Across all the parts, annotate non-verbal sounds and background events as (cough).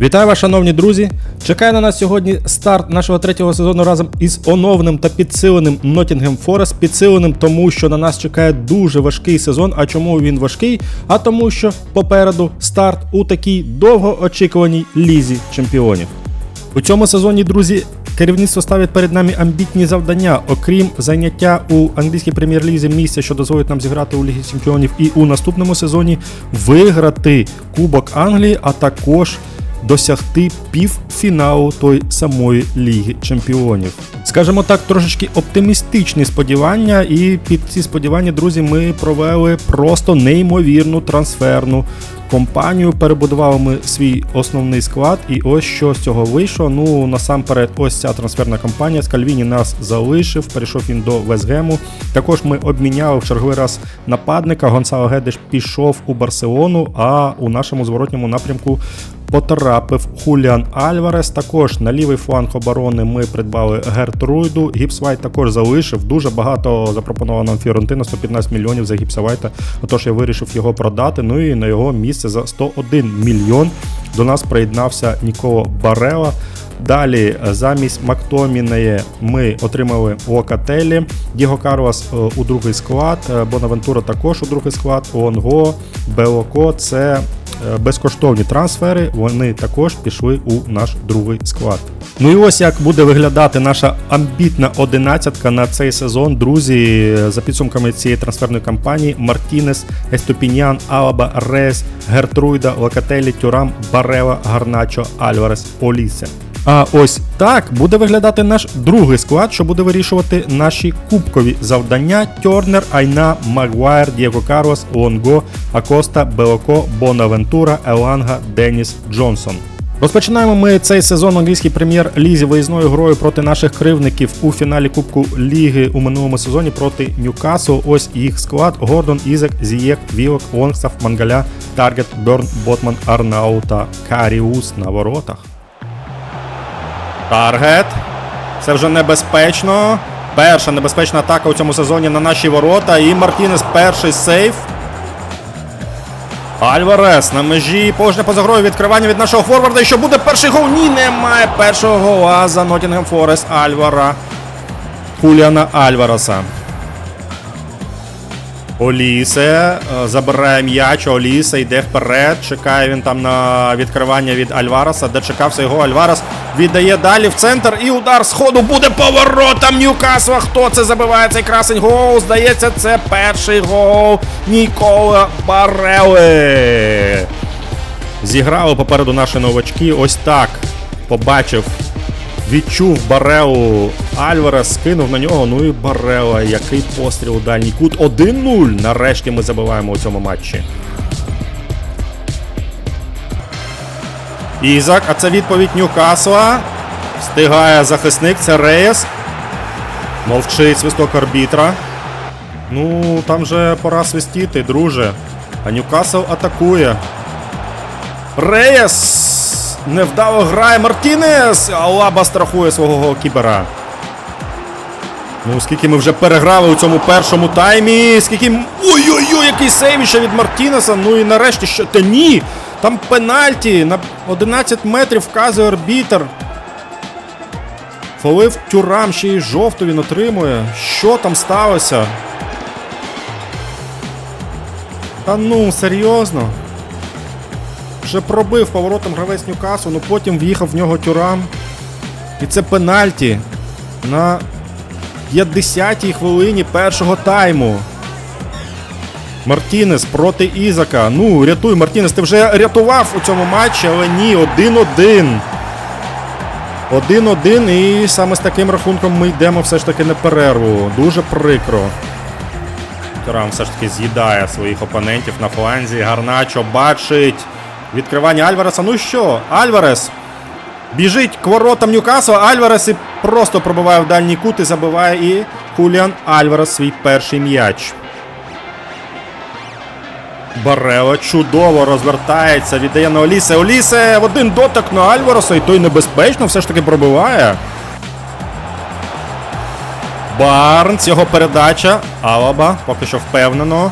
Вітаю вас, шановні друзі! Чекає на нас сьогодні старт нашого третього сезону разом із оновленим та підсиленим Nottingham Forest. Підсиленим тому, що на нас чекає дуже важкий сезон. А чому він важкий? А тому, що попереду старт у такій довгоочікуваній лізі чемпіонів. У цьому сезоні, друзі, керівництво ставить перед нами амбітні завдання, окрім заняття у англійській прем'єр-лізі місця, що дозволить нам зіграти у Лігі Чемпіонів, і у наступному сезоні виграти Кубок Англії, а також досягти півфіналу той самої Ліги Чемпіонів. Скажімо так, трошечки оптимістичні сподівання, і під ці сподівання, друзі, ми провели просто неймовірну трансферну компанію. Перебудували ми свій основний склад, і ось що з цього вийшло. Ну насамперед, ось ця трансферна кампанія. Скальвіні нас залишив, перейшов він до Весгему. Також ми обміняли в черговий раз нападника. Гонсало Гедеш пішов у Барселону, а у нашому зворотньому напрямку. Потрапив Хуліан Альварес. Також на лівий фланг оборони ми придбали Гертруйду. Гіпсвайт також залишив. Дуже багато запропонував нам Фіорентина, 115 мільйонів за Гіпсвайта. Отож я вирішив його продати. Ну і на його місце за 101 мільйон до нас приєднався Ніколо Барела. Далі замість Мактомінеє ми отримали Локателі, Діго Карлос е, у другий склад, е, Бонавентура також у другий склад, Онго, Белоко це безкоштовні трансфери. Вони також пішли у наш другий склад. Ну і ось як буде виглядати наша амбітна одинадцятка на цей сезон. Друзі, за підсумками цієї трансферної кампанії: Мартінес, Естопінян, Алаба, Рес, Гертруйда, Локателі, Тюрам, Барела, Гарначо, Альварес, Олісе. А ось так буде виглядати наш другий склад, що буде вирішувати наші кубкові завдання: Тьорнер, Айна, Магуайр, Дієго Карлос, Лонго, Акоста, Белоко, Бонавентура, Еланга, Деніс, Джонсон. Розпочинаємо ми цей сезон англійській прем'єр-лізі виїзною грою проти наших кривників у фіналі Кубку Ліги у минулому сезоні проти Ньюкасл. Ось їх склад: Гордон, Ізек, Зієк, Вілок, Лонгстаф, Мангаля, Таргет, Берн, Ботман, Арнау та Каріус на воротах. Таргет. Це вже небезпечно. Перша небезпечна атака у цьому сезоні на наші ворота. І Мартінес перший сейф. Альварес на межі положення поза грою відкривання від нашого форварда. І що буде перший гол? Ні, немає першого гола за Нотінгем Форест Альвара. Хуліана Альвареса. Олісе е, забирає м'яч, Олісе йде вперед. Чекає він там на відкривання від Альвареса, де чекався його Альварес. Віддає далі в центр і удар з ходу буде поворотом Ньюкасла. Хто це забиває цей красень гол? Здається, це перший гол Нікола Барели. Зіграли попереду наші новачки. Ось так побачив Відчув Барелу Альварес, скинув на нього. Ну і Барела. Який постріл у дальній кут. 1-0. Нарешті ми забиваємо у цьому матчі. Ізак, а це відповідь Ньюкасла. Встигає захисник. Це Реєс. Мовчить свисток арбітра. Ну, там же пора свистіти, друже. А Ньюкасл атакує. Реєс! Невдало грає Мартінес. Алаба страхує свого голкіпера. Ну, скільки ми вже переграли у цьому першому таймі. Скільки. Ой-ой-ой, який сейвіще від Мартінеса. Ну і нарешті що. Та ні! Там пенальті на 11 метрів вказує арбітер. Фолив тюрам, ще й жовту він отримує. Що там сталося? Та ну, серйозно. Вже пробив поворотом гравець Ньюкасу, ну потім в'їхав в нього тюрам. І це пенальті на 50-й хвилині першого тайму. Мартінес проти Ізака. Ну, рятуй, Мартінес, ти вже рятував у цьому матчі, але ні, 1-1. 1-1 і саме з таким рахунком ми йдемо все ж таки на перерву. Дуже прикро. Тюрам все ж таки з'їдає своїх опонентів на фланзі. Гарначо бачить. Відкривання Альвареса. Ну що, Альварес біжить к воротам Ньюкасла. Альварес і просто пробиває в дальній кут і забиває і Хуліан Альварес свій перший м'яч. Барело чудово розвертається, віддає на Олісе. Олісе в один дотик на Альвареса, і той небезпечно все ж таки пробиває. Барнс, його передача. Алаба поки що впевнено.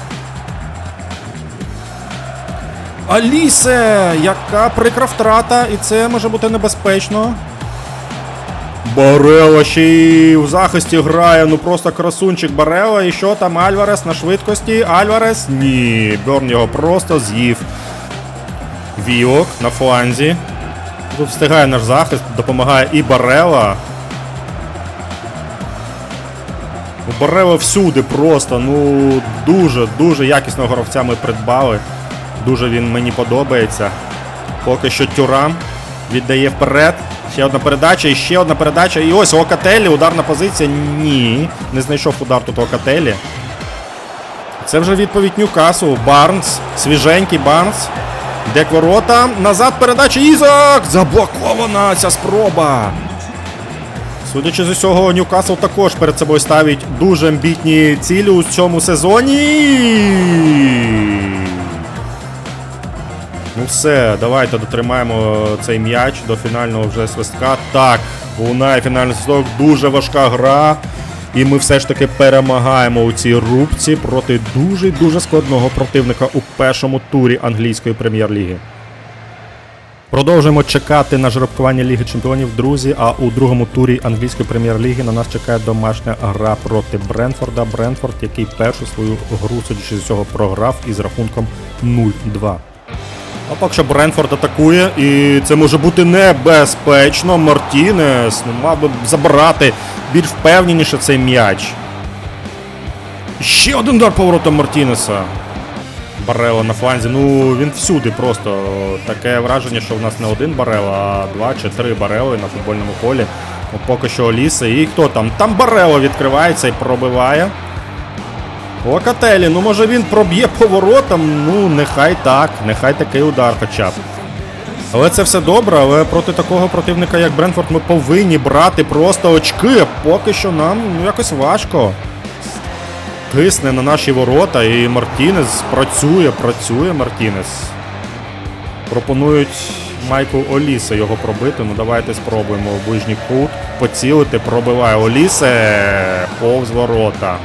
Алісе! Яка прикра втрата, і це може бути небезпечно. Барела ще й в захисті грає, ну просто красунчик Барела. І що там Альварес на швидкості? Альварес? Ні, Берн його просто з'їв. Віок на фланзі. Тут встигає наш захист, допомагає і Барела. У Барела всюди просто, ну дуже, дуже якісного гравця ми придбали. Дуже він мені подобається. Поки що Тюрам віддає вперед. Ще одна передача, і ще одна передача. І ось Окателі, ударна позиція. Ні. Не знайшов удар тут Окателі. Це вже відповідь Ньюкасу. Барнс. Свіженький Барнс. Де ворота. Назад передача. Ізак! Заблокована ця спроба. Судячи з усього, Ньюкасл також перед собою ставить дуже амбітні цілі у цьому сезоні. Ну все, давайте дотримаємо цей м'яч до фінального вже свистка. Так, лунає фінальний свисток, дуже важка гра. І ми все ж таки перемагаємо у цій рубці проти дуже дуже складного противника у першому турі англійської прем'єр-ліги. Продовжуємо чекати на жеребкування Ліги Чемпіонів, друзі. А у другому турі англійської прем'єр-ліги на нас чекає домашня гра проти Бренфорда. Бренфорд, який першу свою гру, судячи з цього, програв із рахунком 0-2. А поки що Бренфорд атакує, і це може бути небезпечно. Мартінес ну, мав би забирати більш впевненіше цей м'яч. Ще один удар поворотом Мартінеса. Барела на фланзі. Ну він всюди просто таке враження, що в нас не один барел, а два чи три барели на футбольному полі. Поки що Оліса. І хто там? Там Барело відкривається і пробиває. Локателі, ну може він проб'є поворотом, ну нехай так, нехай такий удар хоча б. Але це все добре, але проти такого противника, як Бренфорд, ми повинні брати просто очки. Поки що нам ну, якось важко. Тисне на наші ворота, і Мартінес працює, працює Мартінес. Пропонують Майку Олісе його пробити. Ну давайте спробуємо в ближній кут. Поцілити, пробиває Олісе повз ворота.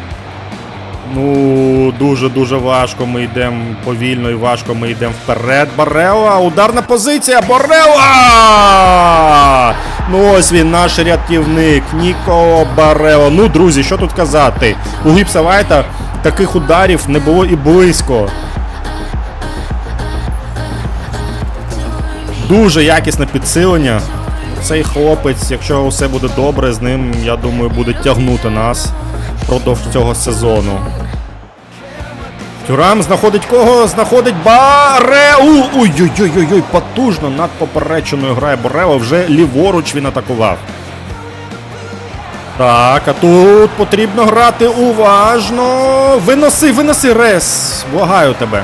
Ну, дуже-дуже важко ми йдемо повільно і важко ми йдемо вперед. Барела! Ударна позиція! Барела! Ну ось він, наш рятівник. Ніколо Барела. Ну, друзі, що тут казати? У Гіпса Вайта таких ударів не було і близько. Дуже якісне підсилення. Цей хлопець, якщо все буде добре з ним, я думаю, буде тягнути нас впродовж цього сезону. Тюрам знаходить кого? Знаходить Бареу! Ой-ой-ой-ой, потужно над попереченою грає Барео, вже ліворуч він атакував. Так, а тут потрібно грати уважно. Виноси, виноси рес. Благаю тебе.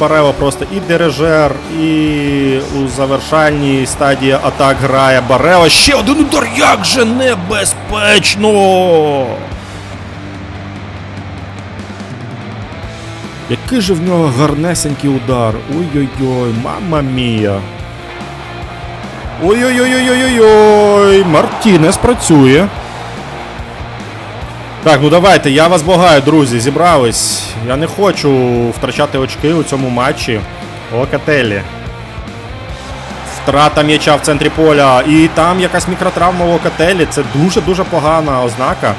Барео просто і дирижер, і у завершальній стадії атак грає Барео. Ще один удар, як же небезпечно! Який же в нього гарнесенький удар. Ой-ой-ой, мама мія. Ой-ой-ой-ой-ой-ой. Мартінес працює. Так, ну давайте, я вас благаю, друзі, зібрались. Я не хочу втрачати очки у цьому матчі. Локателі. Втрата м'яча в центрі поля. І там якась мікротравма у Локателі. Це дуже-дуже погана ознака.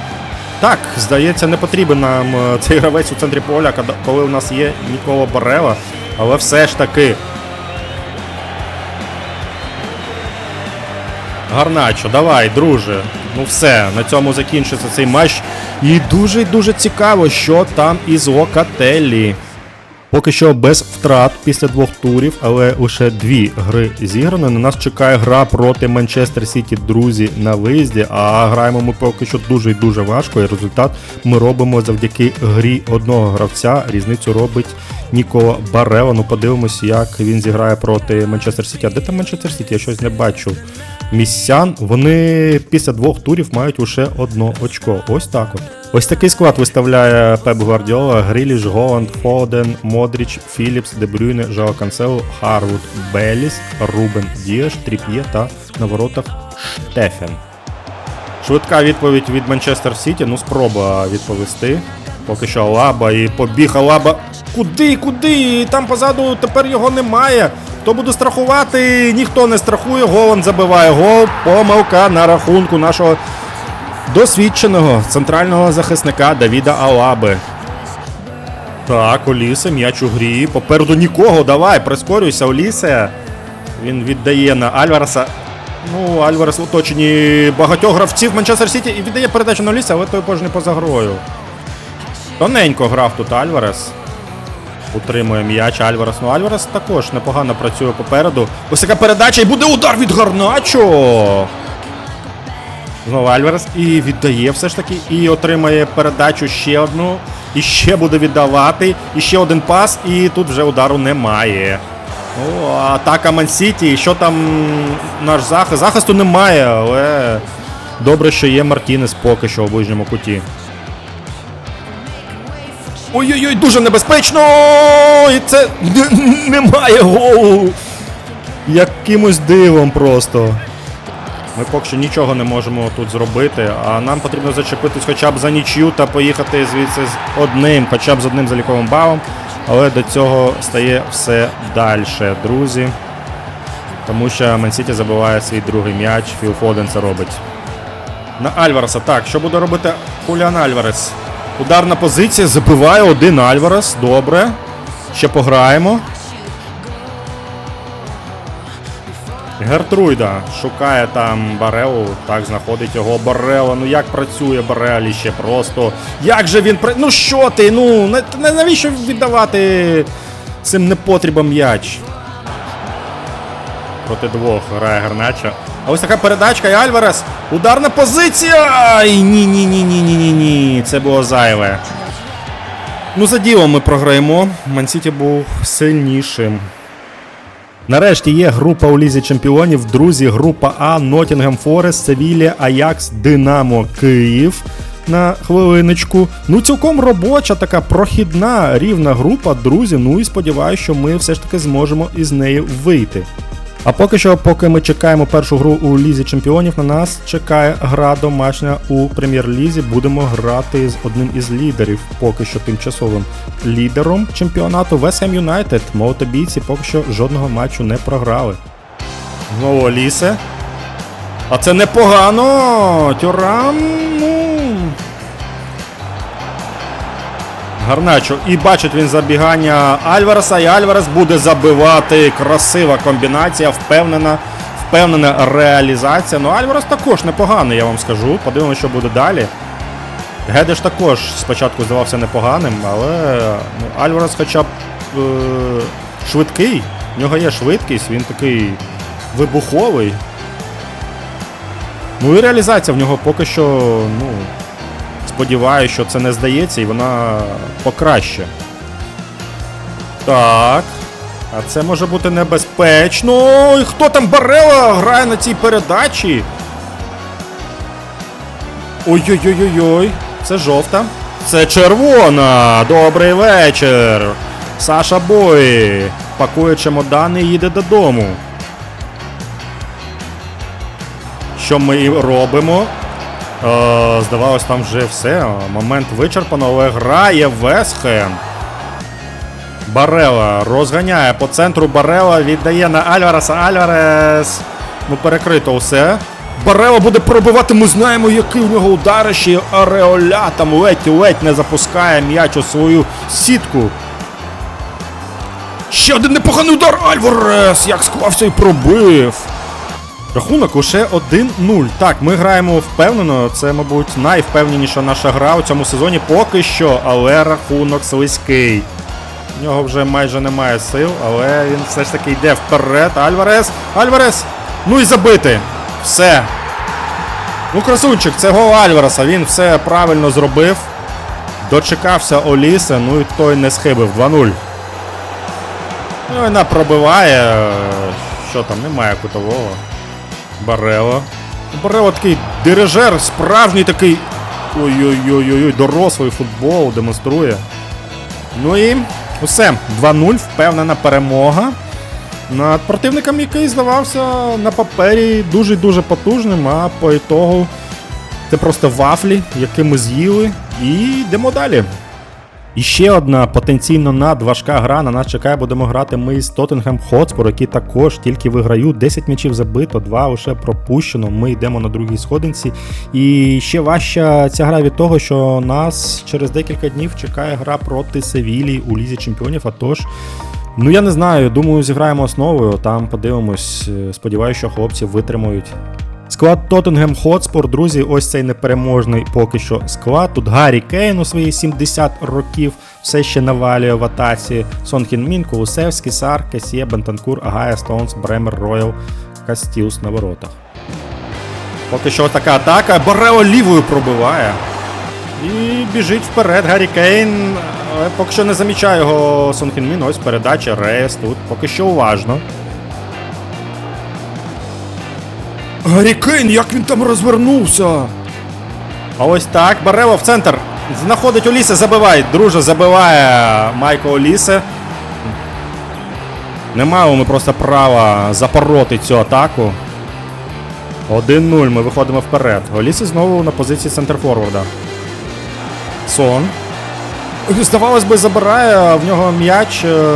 Так, здається, не потрібен нам е, цей гравець у центрі поля, коли- у нас є Нікола Барела. Але все ж таки. Гарначо, давай, друже. Ну все, на цьому закінчиться цей матч. І дуже дуже цікаво, що там із Локателі. Поки що без втрат після двох турів, але лише дві гри зіграно. На нас чекає гра проти Манчестер Сіті, друзі, на виїзді. А граємо ми поки що дуже і дуже важко. І результат ми робимо завдяки грі одного гравця. Різницю робить Нікола Барела. Ну подивимось, як він зіграє проти Манчестер Сіті. А де там Манчестер Сіті? Я щось не бачу. Місцян, вони після двох турів мають лише одно очко. Ось так от. Ось такий склад виставляє Пеп Гвардіола, Гріліш, Голланд, Фоден, Модріч, Філіпс, Дебрюйне, Жао Канцело, Харвуд, Беліс, Рубен Дієш, Тріп'є та на воротах Штефен. Швидка відповідь від Манчестер Сіті. Ну, спроба відповісти. Поки що Алаба і побіг Алаба. Куди, куди? Там позаду тепер його немає. Хто буде страхувати? Ніхто не страхує. Голан забиває гол. Помилка на рахунку нашого досвідченого центрального захисника Давіда Алаби. Так, Олісе, м'яч у грі. Попереду нікого. Давай, прискорюйся, Олісе. Він віддає на Альвареса. Ну, Альварес в оточенні багатьох гравців Манчестер Сіті і віддає передачу на Оліса, але той кожен поза грою. Тоненько грав тут Альварес. Утримує м'яч Альварес. Ну, Альварес також непогано працює попереду. Ось така передача і буде удар від Гарначо. Знову Альварес і віддає все ж таки. І отримає передачу ще одну. І ще буде віддавати. І ще один пас. І тут вже удару немає. О, атака Мансіті. Що там наш захист? Захисту немає, але добре, що є Мартінес поки що у ближньому куті. Ой-ой-ой, дуже небезпечно! І це (laughs) немає голу. Якимось дивом просто. Ми поки що нічого не можемо тут зробити, а нам потрібно зачепитись хоча б за нічю та поїхати звідси з одним, хоча б з одним заліковим балом. Але до цього стає все далі, друзі. Тому що Мансіті забиває свій другий м'яч, Філ Фоден це робить. На Альвареса. Так, що буде робити Хуліан Альварес? Ударна позиція, забиває один Альварес. Добре. Ще пограємо. Гертруйда шукає там Барелу, так знаходить його Барела. Ну як працює Барелі ще просто. Як же він. Ну що ти? Ну на- на- навіщо віддавати цим непотрібам м'яч? Проти двох грає Гарнача. А ось така передачка і Альварес. Ударна позиція! Ай, ні, ні, ні, ні, ні, ні, ні. Це було зайве. Ну, за ділом ми програємо. Мансіті був сильнішим. Нарешті є група у Лізі Чемпіонів. Друзі, група А, Нотінгем Форест, Севілія, Аякс, Динамо, Київ. На хвилиночку. Ну, цілком робоча, така прохідна, рівна група, друзі. Ну і сподіваюся, що ми все ж таки зможемо із неї вийти. А поки що, поки ми чекаємо першу гру у Лізі Чемпіонів, на нас чекає гра домашня у прем'єр-лізі. Будемо грати з одним із лідерів, поки що тимчасовим лідером чемпіонату Ham United. Молотобійці поки що жодного матчу не програли. Знову Олісе. А це непогано. Тюрам. Гарначо. І бачить він забігання Альвареса, і Альварес буде забивати. Красива комбінація, впевнена, впевнена реалізація. Ну, Альварес також непоганий, я вам скажу. Подивимося, що буде далі. Гедеш також спочатку здавався непоганим, але ну, Альварес хоча б е- швидкий. В нього є швидкість, він такий вибуховий. Ну і реалізація в нього поки що, ну, сподіваюся, що це не здається і вона покраще. Так. А це може бути небезпечно. Ой, хто там Барела грає на цій передачі? Ой-ой-ой-ой-ой. Це жовта. Це червона. Добрий вечір. Саша Бой. Пакує чемодани і їде додому. Що ми і робимо? Е, здавалось, там вже все. Момент вичерпано, але грає Весхем. Барела розганяє по центру Барела, віддає на Альвареса. Альварес. Ну, перекрито все. Барела буде пробивати, ми знаємо, який у нього ударище. Ареоля там ледь-ледь не запускає м'яч у свою сітку. Ще один непоганий удар Альварес! Як склався і пробив. Рахунок лише 1-0. Так, ми граємо впевнено. Це, мабуть, найвпевненіша наша гра у цьому сезоні поки що, але рахунок слизький. У нього вже майже немає сил, але він все ж таки йде вперед. Альварес. Альварес! Ну і забити. Все. Ну, красунчик, це гол Альвареса. Він все правильно зробив. Дочекався Оліса, ну і той не схибив. 2-0. Ну, вона пробиває. Що там, немає кутового. Барело. Барело такий дирижер, справжній такий. Ой-ой-ой, дорослий футбол демонструє. Ну і усе. 2-0, впевнена перемога. Над противником, який здавався на папері дуже-дуже потужним, а по ітогу це просто вафлі, які ми з'їли. І йдемо далі. І ще одна потенційно надважка гра на нас чекає. Будемо грати ми з Тоттенхем Хотспор, які також тільки виграють. 10 м'ячів забито, 2 лише пропущено. Ми йдемо на другій сходинці. І ще важча ця гра від того, що нас через декілька днів чекає гра проти Севілії у Лізі Чемпіонів. А тож. Ну я не знаю, думаю, зіграємо основою. Там подивимось. Е, Сподіваюся, що хлопці витримують. Склад Тоттенгем Хотспор, друзі, ось цей непереможний поки що склад. Тут Гаррі Кейн у свої 70 років все ще навалює в атаці. Сон Хін Мін, Кулусевський, Сар, Кесє, Бентанкур, Агая, Стоунс, Бремер, Роял, Кастілс на воротах. Поки що така атака. Борео лівою пробиває. І біжить вперед Гаррі Кейн. Поки що не замічає його Сон Хін Мін. Ось передача, Рейс тут. Поки що уважно. Гаррі як він там розвернувся? А ось так. Барево в центр. Знаходить Олісе, забиває. Друже, забиває Майко Олісе. Не маємо ми просто права запороти цю атаку. 1-0. Ми виходимо вперед. Олісе знову на позиції центрфорварда. Сон. Здавалось би, забирає в нього м'яч е,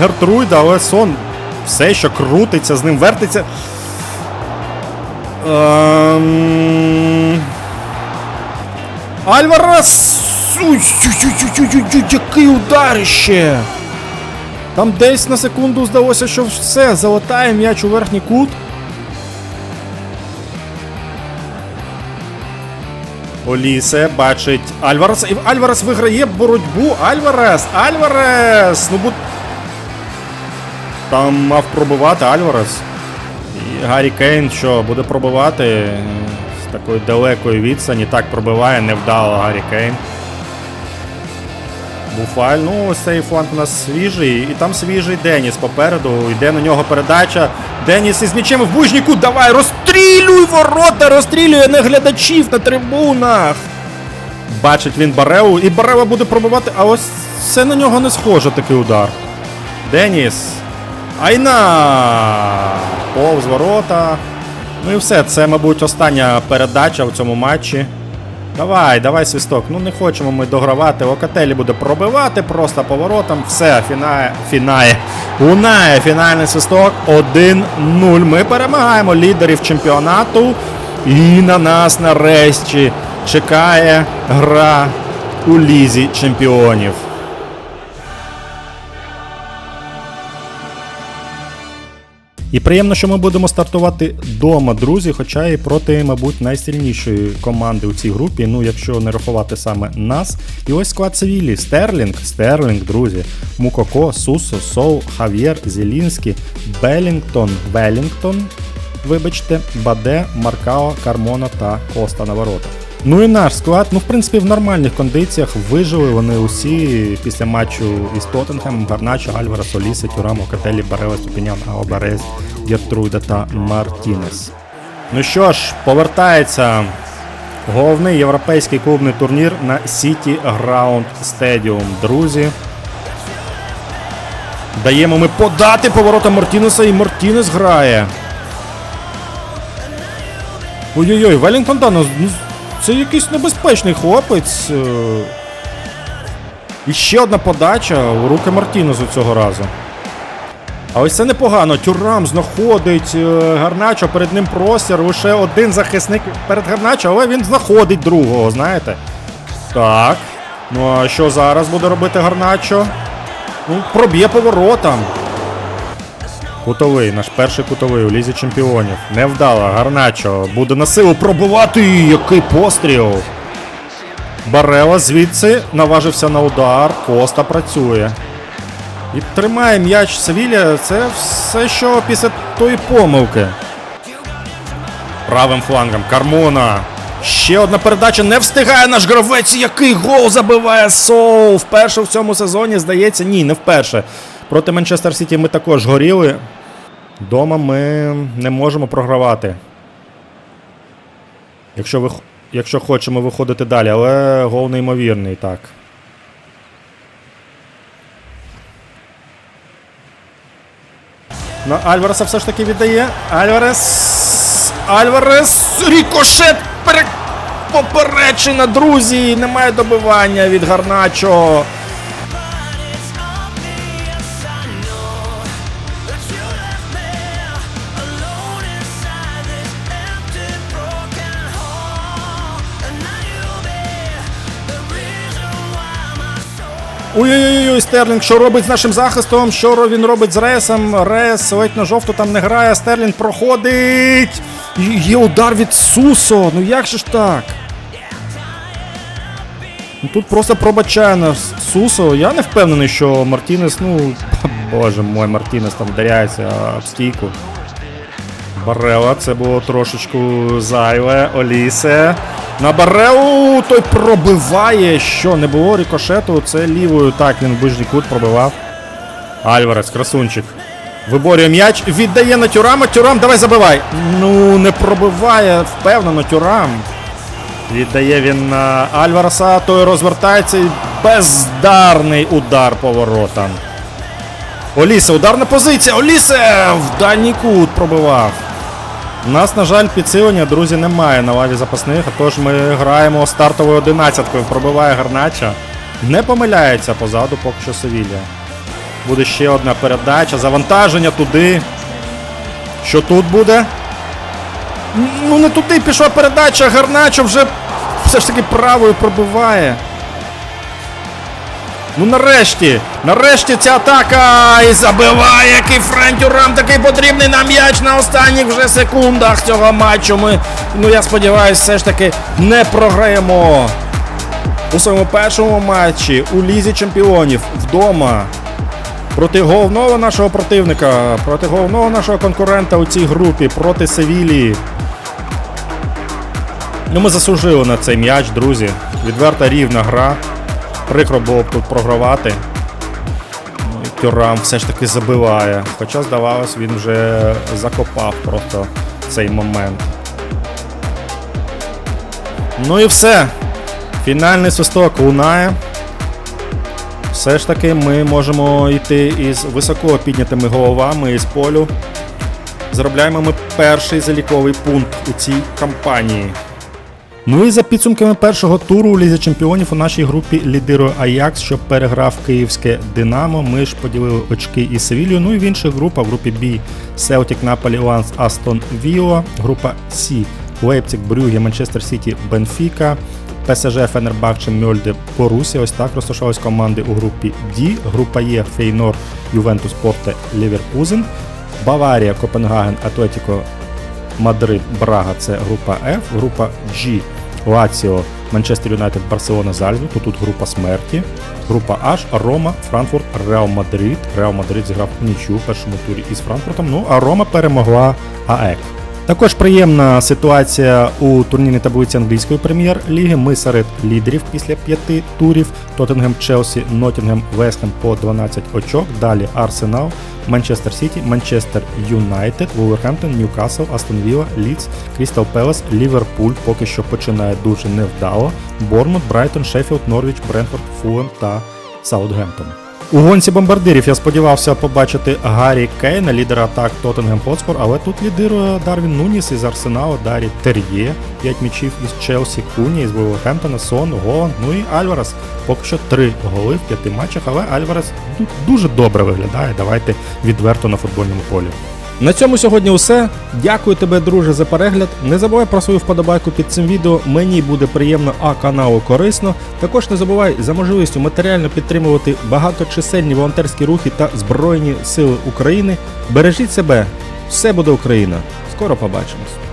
Гертруйда, але сон все, що крутиться, з ним вертиться. Ем... Альварес! Який ударище! Там десь на секунду здалося, що все, залатає м'яч у верхній кут. Олісе бачить Альварес. І Альварес виграє боротьбу. Альварес! Альварес! Ну будь. Там мав пробивати Альварес. Гаррі Кейн, що буде пробивати е, з такої далекої відстані. Так пробиває, невдало Гаррі Кейн. Буфаль, ну ось цей фланг у нас свіжий, і там свіжий Деніс попереду. Йде на нього передача. Деніс із м'ячем в ближній Давай, розстрілюй ворота, розстрілює не глядачів на трибунах. Бачить він Бареву, і Барева буде пробивати, а ось це на нього не схоже такий удар. Деніс. Айна! Повз ворота. Ну і все, це, мабуть, остання передача в цьому матчі. Давай, давай свисток. Ну не хочемо ми догравати. Локателі буде пробивати просто поворотом. Все, фінає, фінає. Лунає фінальний свисток. 1-0. Ми перемагаємо лідерів чемпіонату. І на нас нарешті чекає гра у лізі чемпіонів. І приємно, що ми будемо стартувати вдома, друзі, хоча і проти, мабуть, найсильнішої команди у цій групі, ну якщо не рахувати саме нас. І ось склад Севілі. Стерлінг, Стерлінг, друзі, Мукоко, Сусо, Соу, Хав'єр, Зелінський, Белінгтон, Велінгтон, вибачте, Баде, Маркао, Кармона та Коста на воротах. Ну і наш склад, ну в принципі, в нормальних кондиціях вижили вони усі після матчу із Тоттенхемом, Гарначо, Альварес, Олісе, Тюрамо, Кателі, Барела, Ступінян, Аобарез, Гертруда та Мартінес. Ну що ж, повертається головний європейський клубний турнір на City Ground Stadium. Друзі. Даємо ми подати поворота Мартінеса і Мартінес грає. Ой-ой-ой, Велінгтон, да, ну, ну, це якийсь небезпечний хлопець. е. І ще одна подача у руки Мартінезу цього разу. А ось це непогано. Тюрам знаходить е, Гарначо, перед ним простір. Лише один захисник перед Гарначо, але він знаходить другого, знаєте. Так. Ну а що зараз буде робити Гарначо? Ну, проб'є поворотом. Кутовий, наш перший кутовий у лізі чемпіонів. Невдало, Гарначо буде на силу пробувати. Який постріл! Барела звідси наважився на удар. Коста працює. І тримає м'яч Севілля. Це все, що після тої помилки. Правим флангом Кармона. Ще одна передача не встигає наш гравець. Який гол забиває Соул. Вперше в цьому сезоні, здається, ні, не вперше. Проти Манчестер Сіті ми також горіли. Дома ми не можемо програвати. Якщо, ви, якщо хочемо виходити далі, але гол неймовірний, так. На Альвареса все ж таки віддає. Альварес. Альварес. Рікошет. Пере... Поперечина, друзі. Немає добивання від Гарначо. Ой-ой-ой, Стерлінг, що робить з нашим захистом? Що він робить з Ресом? Рес ледь на жовту там не грає. Стерлінг проходить. Є удар від Сусо. Ну як же ж так? Ну, Тут просто пробачає нас Сусо. Я не впевнений, що Мартінес, ну, (laughs) боже мой, Мартінес там вдаряється об стійку. Барела, це було трошечку зайве. Олісе. На Барелу той пробиває. Що, не було рикошету? Це лівою. Так, він в ближній кут пробивав. Альварес, красунчик. Виборює м'яч, віддає на Тюрама. Тюрам, давай забивай. Ну, не пробиває, впевнено, Тюрам. Віддає він на Альвареса, той розвертається і бездарний удар по воротам. Олісе, ударна позиція. Олісе! В дальній кут пробивав. У нас, на жаль, підсилення, друзі, немає на лаві запасних, а тож ми граємо стартовою одинадцяткою. Пробиває Гарнача. Не помиляється позаду поки що Севілля. Буде ще одна передача, завантаження туди. Що тут буде? Ну не туди пішла передача, Гарначо вже все ж таки правою пробиває. Ну нарешті, нарешті ця атака і забиває, який Френтюрам такий потрібний нам м'яч на останніх вже секундах цього матчу. Ми, ну я сподіваюся, все ж таки не програємо. У своєму першому матчі у Лізі Чемпіонів вдома. Проти головного нашого противника, проти головного нашого конкурента у цій групі, проти Севілії. Ну, ми заслужили на цей м'яч, друзі. Відверта рівна гра. Прикро було б тут програвати. Ну, Тюрам все ж таки забиває. Хоча, здавалось, він вже закопав просто цей момент. Ну і все. Фінальний свисток лунає. Все ж таки ми можемо йти із високо піднятими головами із полю. Заробляємо ми перший заліковий пункт у цій кампанії. Ну і за підсумками першого туру у Лізі Чемпіонів у нашій групі лідирує Аякс, що переграв київське Динамо. Ми ж поділили очки із Севілью. Ну і в інших групах в групі Б Селтік, Наполі, Ланс, Астон Віо. Група С Лейпциг, Брюге, Манчестер Сіті, Бенфіка. ПСЖ, Фенербахче, Мьольде, Борусія. Ось так розташовувались команди у групі D. Група Е, Фейнор, Ювентус, Порте, Ліверкузен. Баварія, Копенгаген, Атлетіко, Мадрид, Брага це група F, група G, Лаціо, Манчестер Юнайтед, Барселона, Зальцбург, то тут група смерті. Група H, Рома, Франкфурт, Реал Мадрид. Реал Мадрид зіграв нічю в першому турі із Франкфуртом. Ну а Рома перемогла АЕК. Також приємна ситуація у турнірній таблиці англійської прем'єр-ліги. Ми серед лідерів після п'яти турів. Тоттенгем, Челсі, Ноттінгем, Вестхем по 12 очок. Далі Арсенал, Манчестер Сіті, Манчестер Юнайтед, Вулверхемптон, Ньюкасл, Астон Вілла, Лідс, Крістал Пелес, Ліверпуль поки що починає дуже невдало. Бормут, Брайтон, Шеффілд, Норвіч, Брентфорд, Фулем та Саутгемптон. У гонці бомбардирів я сподівався побачити Гаррі Кейна, лідера атак Тоттенгем Хотспор, але тут лідирує Дарвін Нуніс із Арсеналу, Дарі Тер'є, 5 м'ячів із Челсі, Куні, із Вулверхемптона, Сон, Голан. ну і Альварес. Поки що 3 голи в 5 матчах, але Альварес дуже добре виглядає. Давайте відверто на футбольному полі. На цьому сьогодні все. Дякую тебе, друже, за перегляд. Не забувай про свою вподобайку під цим відео. Мені буде приємно, а каналу корисно. Також не забувай за можливістю матеріально підтримувати багаточисельні волонтерські рухи та Збройні Сили України. Бережіть себе, все буде Україна. Скоро побачимось.